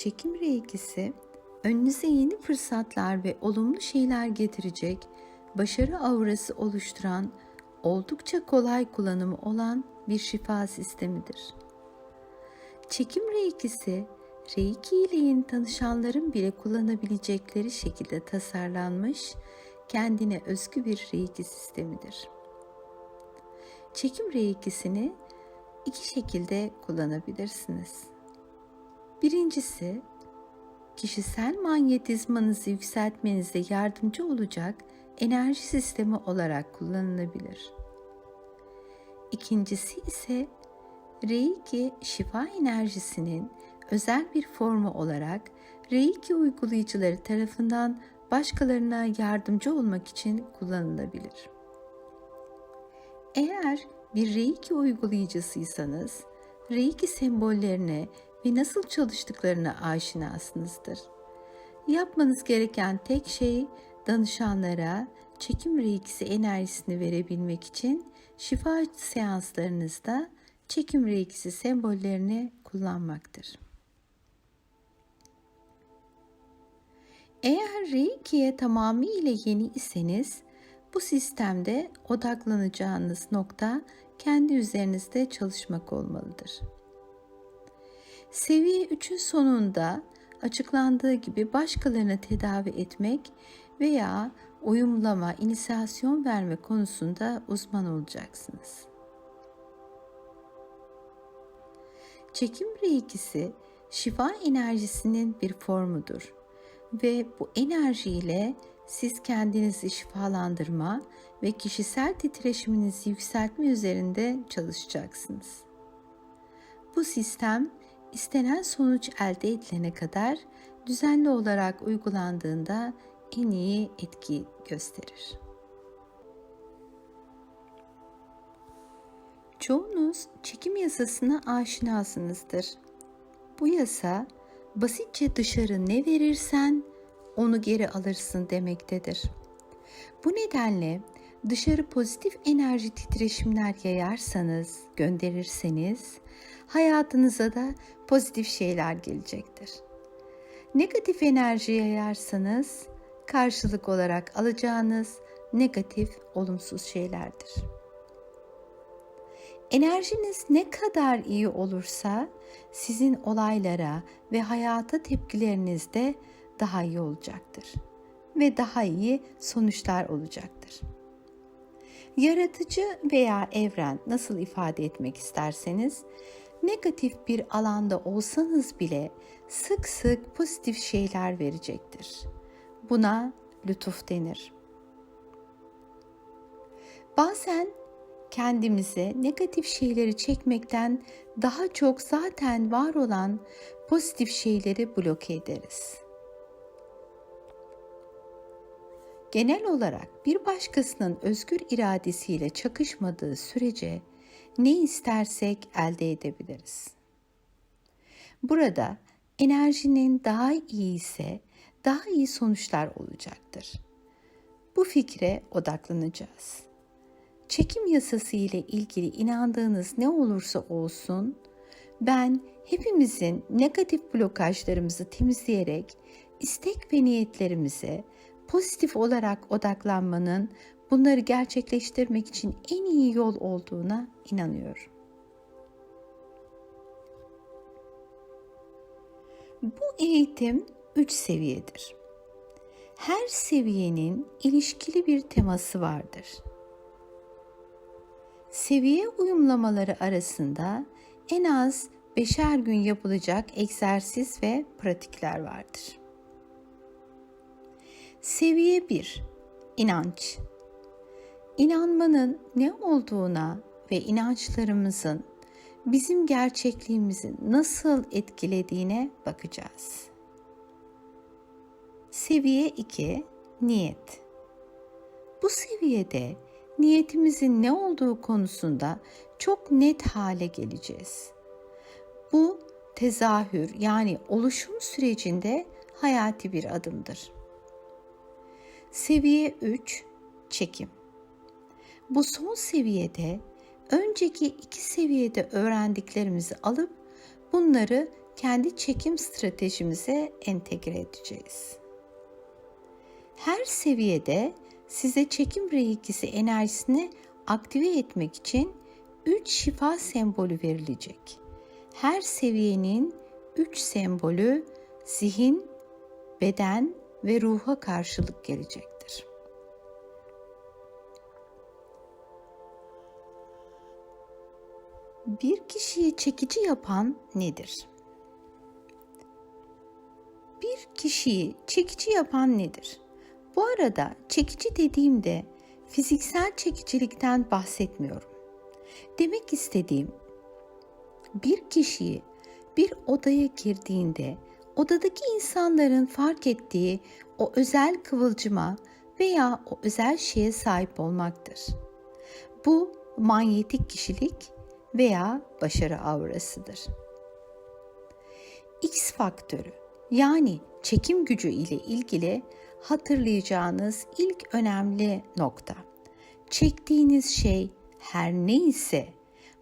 Çekim reikisi önünüze yeni fırsatlar ve olumlu şeyler getirecek, başarı aurası oluşturan, oldukça kolay kullanımı olan bir şifa sistemidir. Çekim reikisi, reiki ile yeni tanışanların bile kullanabilecekleri şekilde tasarlanmış, kendine özgü bir reiki sistemidir. Çekim reikisini iki şekilde kullanabilirsiniz. Birincisi, kişisel manyetizmanızı yükseltmenize yardımcı olacak enerji sistemi olarak kullanılabilir. İkincisi ise Reiki şifa enerjisinin özel bir formu olarak Reiki uygulayıcıları tarafından başkalarına yardımcı olmak için kullanılabilir. Eğer bir Reiki uygulayıcısıysanız, Reiki sembollerine ve nasıl çalıştıklarına aşinasınızdır. Yapmanız gereken tek şey danışanlara çekim reikisi enerjisini verebilmek için şifa seanslarınızda çekim reikisi sembollerini kullanmaktır. Eğer reikiye tamamıyla yeni iseniz bu sistemde odaklanacağınız nokta kendi üzerinizde çalışmak olmalıdır. Seviye 3'ün sonunda açıklandığı gibi başkalarına tedavi etmek veya uyumlama, inisiyasyon verme konusunda uzman olacaksınız. Çekim reikisi şifa enerjisinin bir formudur ve bu enerjiyle siz kendinizi şifalandırma ve kişisel titreşiminizi yükseltme üzerinde çalışacaksınız. Bu sistem istenen sonuç elde edilene kadar düzenli olarak uygulandığında en iyi etki gösterir. Çoğunuz çekim yasasına aşinasınızdır. Bu yasa basitçe dışarı ne verirsen onu geri alırsın demektedir. Bu nedenle dışarı pozitif enerji titreşimler yayarsanız, gönderirseniz hayatınıza da pozitif şeyler gelecektir. Negatif enerji yayarsanız karşılık olarak alacağınız negatif, olumsuz şeylerdir. Enerjiniz ne kadar iyi olursa sizin olaylara ve hayata tepkileriniz de daha iyi olacaktır ve daha iyi sonuçlar olacaktır. Yaratıcı veya evren nasıl ifade etmek isterseniz negatif bir alanda olsanız bile sık sık pozitif şeyler verecektir. Buna lütuf denir. Bazen kendimize negatif şeyleri çekmekten daha çok zaten var olan pozitif şeyleri bloke ederiz. Genel olarak bir başkasının özgür iradesiyle çakışmadığı sürece ne istersek elde edebiliriz. Burada enerjinin daha iyi ise daha iyi sonuçlar olacaktır. Bu fikre odaklanacağız. Çekim yasası ile ilgili inandığınız ne olursa olsun ben hepimizin negatif blokajlarımızı temizleyerek istek ve niyetlerimize pozitif olarak odaklanmanın bunları gerçekleştirmek için en iyi yol olduğuna inanıyorum. Bu eğitim 3 seviyedir. Her seviyenin ilişkili bir teması vardır. Seviye uyumlamaları arasında en az beşer gün yapılacak egzersiz ve pratikler vardır. Seviye 1 İnanç İnanmanın ne olduğuna ve inançlarımızın bizim gerçekliğimizi nasıl etkilediğine bakacağız. Seviye 2 Niyet Bu seviyede niyetimizin ne olduğu konusunda çok net hale geleceğiz. Bu tezahür yani oluşum sürecinde hayati bir adımdır. Seviye 3 çekim. Bu son seviyede önceki iki seviyede öğrendiklerimizi alıp bunları kendi çekim stratejimize entegre edeceğiz. Her seviyede size çekim reikisi enerjisini aktive etmek için 3 şifa sembolü verilecek. Her seviyenin 3 sembolü zihin, beden ve ruha karşılık gelecektir. Bir kişiyi çekici yapan nedir? Bir kişiyi çekici yapan nedir? Bu arada çekici dediğimde fiziksel çekicilikten bahsetmiyorum. Demek istediğim bir kişiyi bir odaya girdiğinde odadaki insanların fark ettiği o özel kıvılcıma veya o özel şeye sahip olmaktır. Bu manyetik kişilik veya başarı aurasıdır. X faktörü yani çekim gücü ile ilgili hatırlayacağınız ilk önemli nokta. Çektiğiniz şey her neyse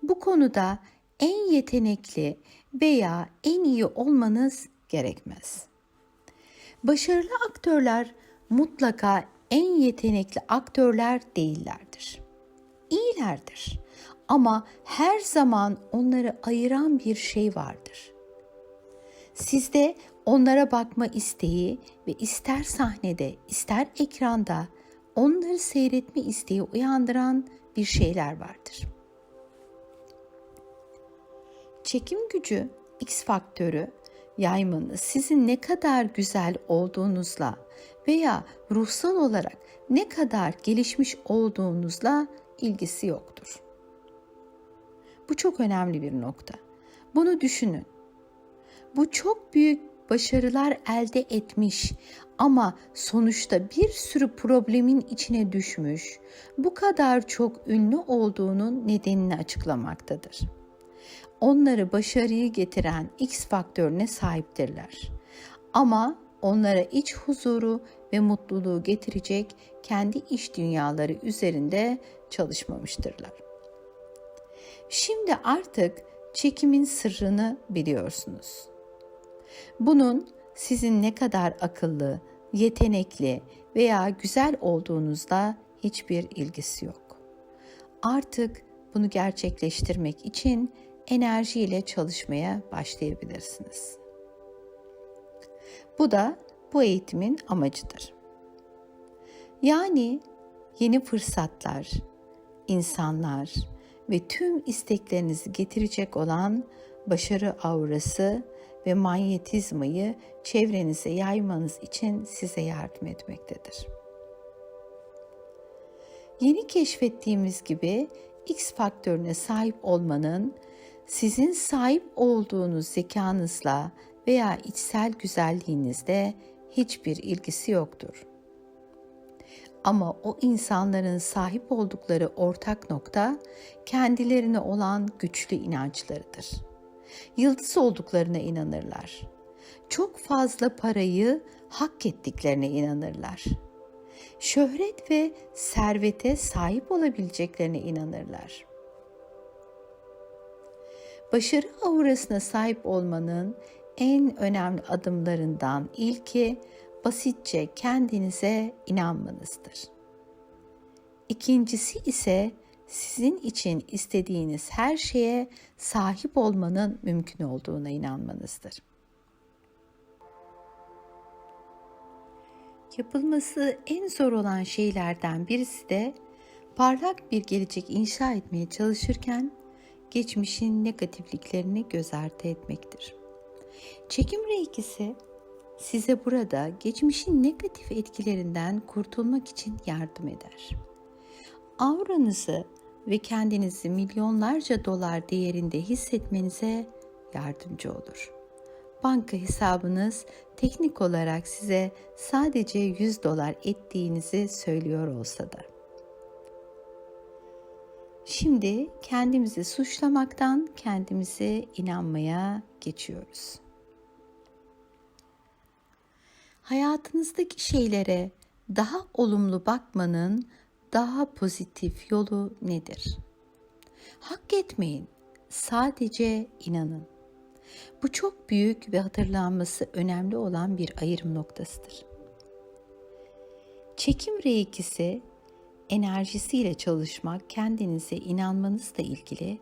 bu konuda en yetenekli veya en iyi olmanız gerekmez. Başarılı aktörler mutlaka en yetenekli aktörler değillerdir. İyilerdir ama her zaman onları ayıran bir şey vardır. Sizde onlara bakma isteği ve ister sahnede ister ekranda onları seyretme isteği uyandıran bir şeyler vardır. Çekim gücü X faktörü yaymanız sizin ne kadar güzel olduğunuzla veya ruhsal olarak ne kadar gelişmiş olduğunuzla ilgisi yoktur. Bu çok önemli bir nokta. Bunu düşünün. Bu çok büyük başarılar elde etmiş ama sonuçta bir sürü problemin içine düşmüş, bu kadar çok ünlü olduğunun nedenini açıklamaktadır. Onları başarıyı getiren X faktörüne sahiptirler. Ama onlara iç huzuru ve mutluluğu getirecek kendi iş dünyaları üzerinde çalışmamıştırlar. Şimdi artık çekimin sırrını biliyorsunuz. Bunun sizin ne kadar akıllı, yetenekli veya güzel olduğunuzla hiçbir ilgisi yok. Artık bunu gerçekleştirmek için enerjiyle çalışmaya başlayabilirsiniz. Bu da bu eğitimin amacıdır. Yani yeni fırsatlar, insanlar ve tüm isteklerinizi getirecek olan başarı aurası ve manyetizmayı çevrenize yaymanız için size yardım etmektedir. Yeni keşfettiğimiz gibi X faktörüne sahip olmanın sizin sahip olduğunuz zekanızla veya içsel güzelliğinizde hiçbir ilgisi yoktur. Ama o insanların sahip oldukları ortak nokta kendilerine olan güçlü inançlarıdır. Yıldız olduklarına inanırlar. Çok fazla parayı hak ettiklerine inanırlar. Şöhret ve servete sahip olabileceklerine inanırlar. Başarı aurasına sahip olmanın en önemli adımlarından ilki basitçe kendinize inanmanızdır. İkincisi ise sizin için istediğiniz her şeye sahip olmanın mümkün olduğuna inanmanızdır. Yapılması en zor olan şeylerden birisi de parlak bir gelecek inşa etmeye çalışırken geçmişin negatifliklerini göz ardı etmektir. Çekim reikisi size burada geçmişin negatif etkilerinden kurtulmak için yardım eder. Auranızı ve kendinizi milyonlarca dolar değerinde hissetmenize yardımcı olur. Banka hesabınız teknik olarak size sadece 100 dolar ettiğinizi söylüyor olsa da. Şimdi kendimizi suçlamaktan kendimize inanmaya geçiyoruz. Hayatınızdaki şeylere daha olumlu bakmanın daha pozitif yolu nedir? Hak etmeyin, sadece inanın. Bu çok büyük ve hatırlanması önemli olan bir ayrım noktasıdır. Çekim reikisi enerjisiyle çalışmak kendinize inanmanızla ilgili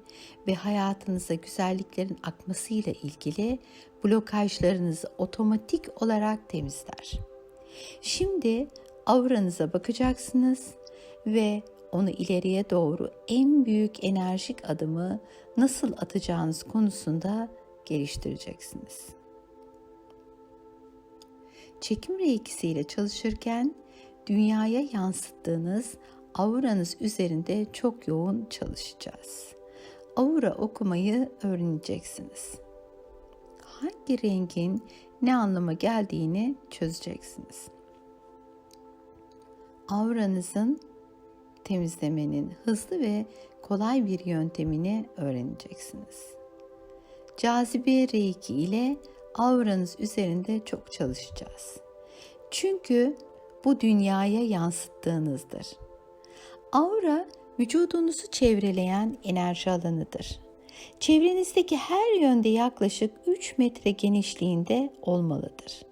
ve hayatınıza güzelliklerin akmasıyla ilgili blokajlarınızı otomatik olarak temizler. Şimdi auranıza bakacaksınız ve onu ileriye doğru en büyük enerjik adımı nasıl atacağınız konusunda geliştireceksiniz. Çekim reikisiyle çalışırken dünyaya yansıttığınız auranız üzerinde çok yoğun çalışacağız. Aura okumayı öğreneceksiniz. Hangi rengin ne anlama geldiğini çözeceksiniz. Auranızın temizlemenin hızlı ve kolay bir yöntemini öğreneceksiniz. Cazibe reiki ile auranız üzerinde çok çalışacağız. Çünkü bu dünyaya yansıttığınızdır. Aura vücudunuzu çevreleyen enerji alanıdır. Çevrenizdeki her yönde yaklaşık 3 metre genişliğinde olmalıdır.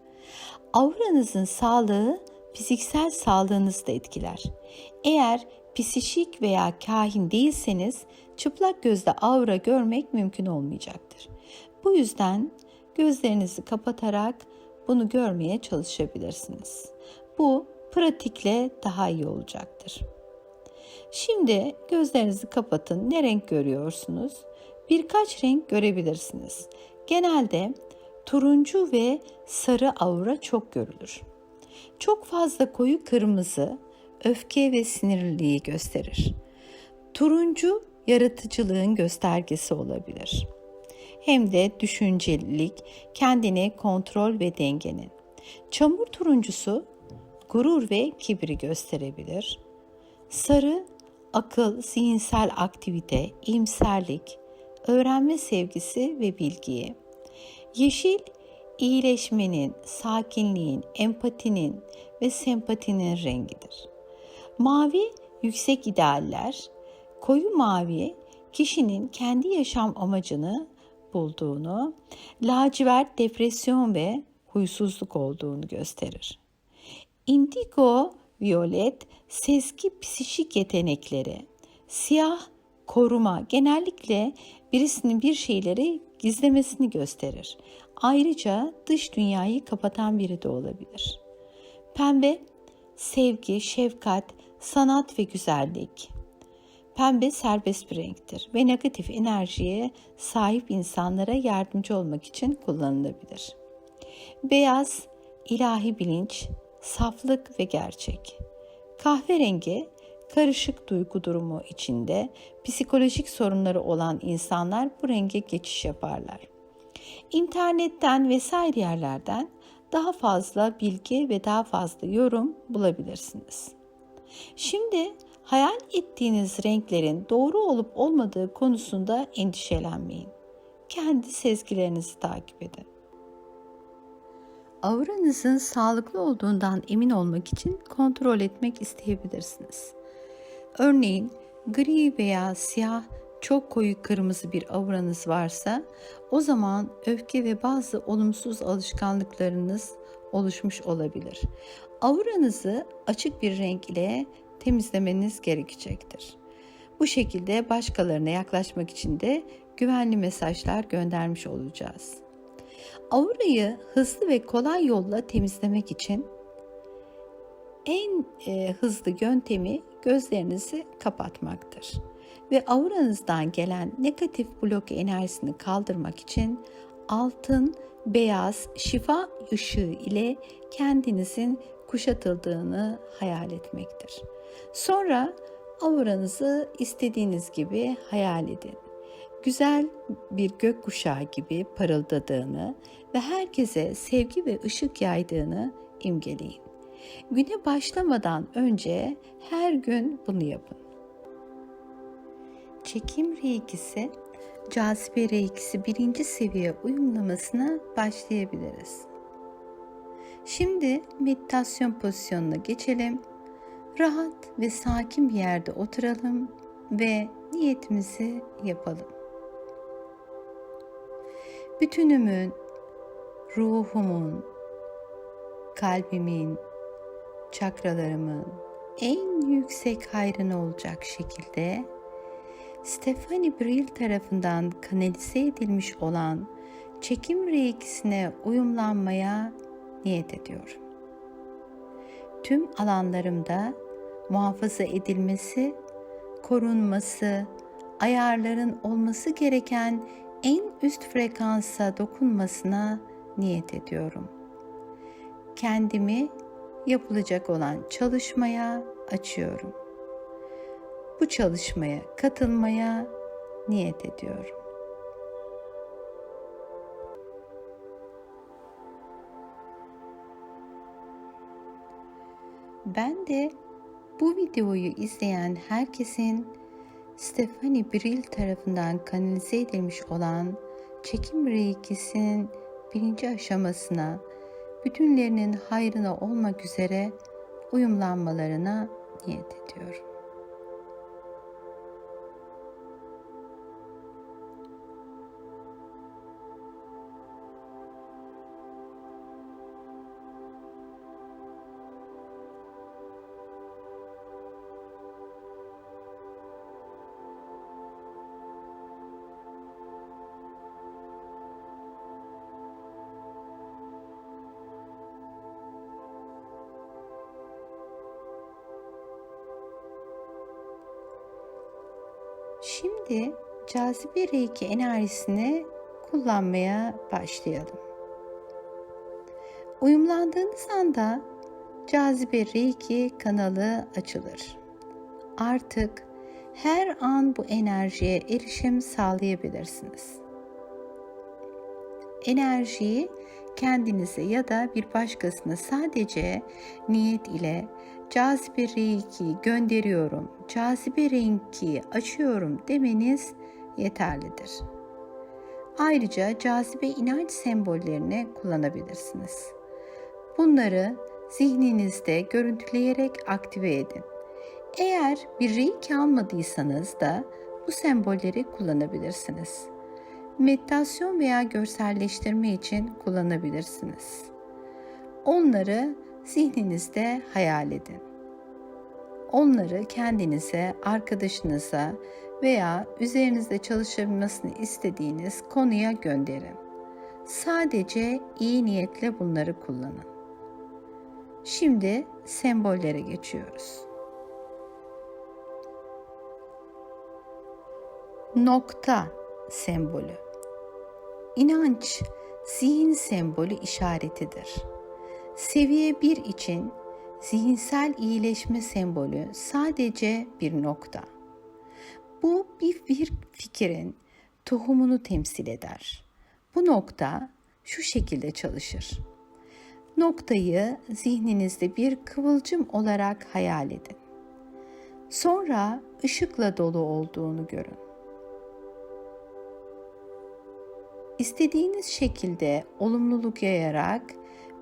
Auranızın sağlığı fiziksel sağlığınızı da etkiler. Eğer psişik veya kahin değilseniz çıplak gözle aura görmek mümkün olmayacaktır. Bu yüzden gözlerinizi kapatarak bunu görmeye çalışabilirsiniz. Bu pratikle daha iyi olacaktır. Şimdi gözlerinizi kapatın. Ne renk görüyorsunuz? Birkaç renk görebilirsiniz. Genelde turuncu ve sarı aura çok görülür. Çok fazla koyu kırmızı öfke ve sinirliliği gösterir. Turuncu yaratıcılığın göstergesi olabilir. Hem de düşüncelilik, kendini kontrol ve dengenin. Çamur turuncusu gurur ve kibri gösterebilir. Sarı akıl, zihinsel aktivite, iyimserlik, öğrenme sevgisi ve bilgiyi. Yeşil iyileşmenin, sakinliğin, empatinin ve sempatinin rengidir. Mavi yüksek idealler, koyu mavi kişinin kendi yaşam amacını bulduğunu, lacivert depresyon ve huysuzluk olduğunu gösterir. Indigo violet sezgi psişik yetenekleri, siyah koruma genellikle birisinin bir şeyleri gizlemesini gösterir. Ayrıca dış dünyayı kapatan biri de olabilir. Pembe sevgi, şefkat, sanat ve güzellik. Pembe serbest bir renktir ve negatif enerjiye sahip insanlara yardımcı olmak için kullanılabilir. Beyaz, ilahi bilinç, saflık ve gerçek. Kahverengi, karışık duygu durumu içinde psikolojik sorunları olan insanlar bu renge geçiş yaparlar. İnternetten vesaire yerlerden daha fazla bilgi ve daha fazla yorum bulabilirsiniz. Şimdi hayal ettiğiniz renklerin doğru olup olmadığı konusunda endişelenmeyin. Kendi sezgilerinizi takip edin. Auranızın sağlıklı olduğundan emin olmak için kontrol etmek isteyebilirsiniz. Örneğin gri veya siyah çok koyu kırmızı bir auranız varsa o zaman öfke ve bazı olumsuz alışkanlıklarınız oluşmuş olabilir. Auranızı açık bir renk ile temizlemeniz gerekecektir. Bu şekilde başkalarına yaklaşmak için de güvenli mesajlar göndermiş olacağız. Aurayı hızlı ve kolay yolla temizlemek için en e, hızlı yöntemi gözlerinizi kapatmaktır. Ve auranızdan gelen negatif blok enerjisini kaldırmak için altın, beyaz, şifa ışığı ile kendinizin kuşatıldığını hayal etmektir. Sonra auranızı istediğiniz gibi hayal edin. Güzel bir gökkuşağı gibi parıldadığını ve herkese sevgi ve ışık yaydığını imgeleyin. Güne başlamadan önce her gün bunu yapın. Çekim reikisi, cazibe reikisi birinci seviye uyumlamasına başlayabiliriz. Şimdi meditasyon pozisyonuna geçelim. Rahat ve sakin bir yerde oturalım ve niyetimizi yapalım. Bütünümün, ruhumun, kalbimin, çakralarımın en yüksek hayrına olacak şekilde Stephanie Brill tarafından kanalize edilmiş olan çekim reikisine uyumlanmaya niyet ediyorum. Tüm alanlarımda muhafaza edilmesi, korunması, ayarların olması gereken en üst frekansa dokunmasına niyet ediyorum. Kendimi yapılacak olan çalışmaya açıyorum. Bu çalışmaya katılmaya niyet ediyorum. Ben de bu videoyu izleyen herkesin Stephanie Brill tarafından kanalize edilmiş olan çekim reikisinin birinci aşamasına bütünlerinin hayrına olmak üzere uyumlanmalarına niyet ediyorum. Şimdi cazibe reiki enerjisini kullanmaya başlayalım. Uyumlandığınız anda cazibe reiki kanalı açılır. Artık her an bu enerjiye erişim sağlayabilirsiniz. Enerjiyi kendinize ya da bir başkasına sadece niyet ile cazibe reiki gönderiyorum, cazibe renki açıyorum demeniz yeterlidir. Ayrıca cazibe inanç sembollerini kullanabilirsiniz. Bunları zihninizde görüntüleyerek aktive edin. Eğer bir reiki almadıysanız da bu sembolleri kullanabilirsiniz. Meditasyon veya görselleştirme için kullanabilirsiniz. Onları zihninizde hayal edin. Onları kendinize, arkadaşınıza veya üzerinizde çalışabilmesini istediğiniz konuya gönderin. Sadece iyi niyetle bunları kullanın. Şimdi sembollere geçiyoruz. Nokta sembolü. İnanç, zihin sembolü işaretidir. Seviye 1 için zihinsel iyileşme sembolü sadece bir nokta. Bu bir, fikrin tohumunu temsil eder. Bu nokta şu şekilde çalışır. Noktayı zihninizde bir kıvılcım olarak hayal edin. Sonra ışıkla dolu olduğunu görün. İstediğiniz şekilde olumluluk yayarak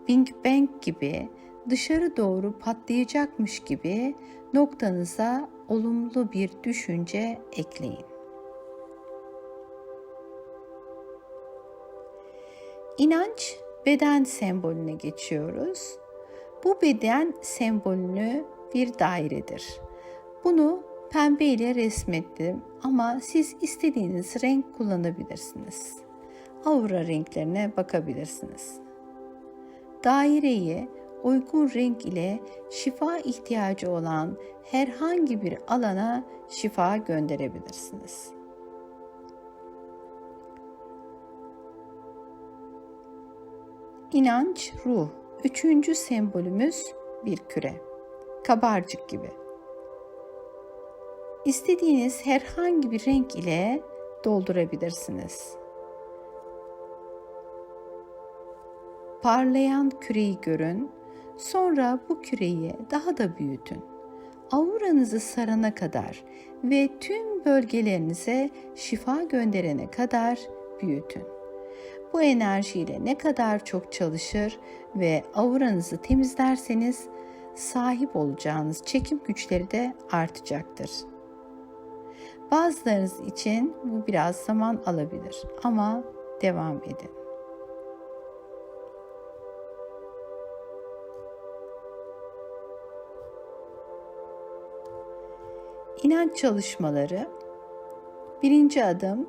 Big Bang gibi dışarı doğru patlayacakmış gibi noktanıza olumlu bir düşünce ekleyin. İnanç beden sembolüne geçiyoruz. Bu beden sembolünü bir dairedir. Bunu pembe ile resmettim ama siz istediğiniz renk kullanabilirsiniz. Aura renklerine bakabilirsiniz. Daireyi uygun renk ile şifa ihtiyacı olan herhangi bir alana şifa gönderebilirsiniz. İnanç, ruh. Üçüncü sembolümüz bir küre. Kabarcık gibi. İstediğiniz herhangi bir renk ile doldurabilirsiniz. Parlayan küreyi görün, sonra bu küreyi daha da büyütün. Auranızı sarana kadar ve tüm bölgelerinize şifa gönderene kadar büyütün. Bu enerjiyle ne kadar çok çalışır ve auranızı temizlerseniz sahip olacağınız çekim güçleri de artacaktır. Bazılarınız için bu biraz zaman alabilir ama devam edin. İnanç çalışmaları Birinci adım,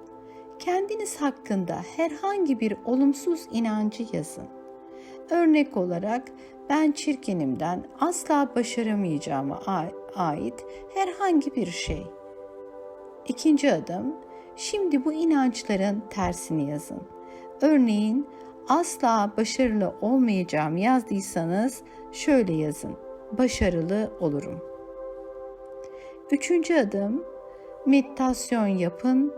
kendiniz hakkında herhangi bir olumsuz inancı yazın. Örnek olarak ben çirkinimden asla başaramayacağıma ait herhangi bir şey. İkinci adım, şimdi bu inançların tersini yazın. Örneğin asla başarılı olmayacağım yazdıysanız şöyle yazın. Başarılı olurum. Üçüncü adım, meditasyon yapın.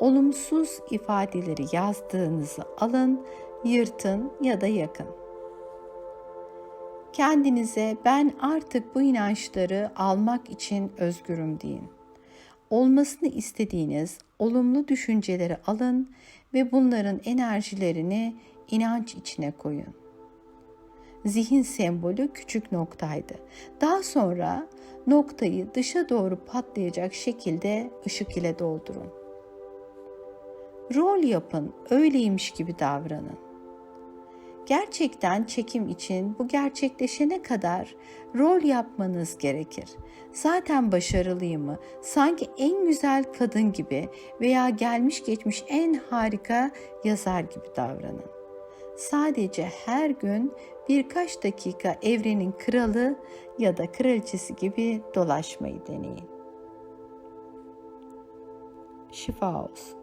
Olumsuz ifadeleri yazdığınızı alın, yırtın ya da yakın. Kendinize ben artık bu inançları almak için özgürüm deyin. Olmasını istediğiniz olumlu düşünceleri alın ve bunların enerjilerini inanç içine koyun. Zihin sembolü küçük noktaydı. Daha sonra noktayı dışa doğru patlayacak şekilde ışık ile doldurun. Rol yapın, öyleymiş gibi davranın. Gerçekten çekim için bu gerçekleşene kadar rol yapmanız gerekir. Zaten başarılıyımı, sanki en güzel kadın gibi veya gelmiş geçmiş en harika yazar gibi davranın. Sadece her gün birkaç dakika evrenin kralı ya da kraliçesi gibi dolaşmayı deneyin. Şifa olsun.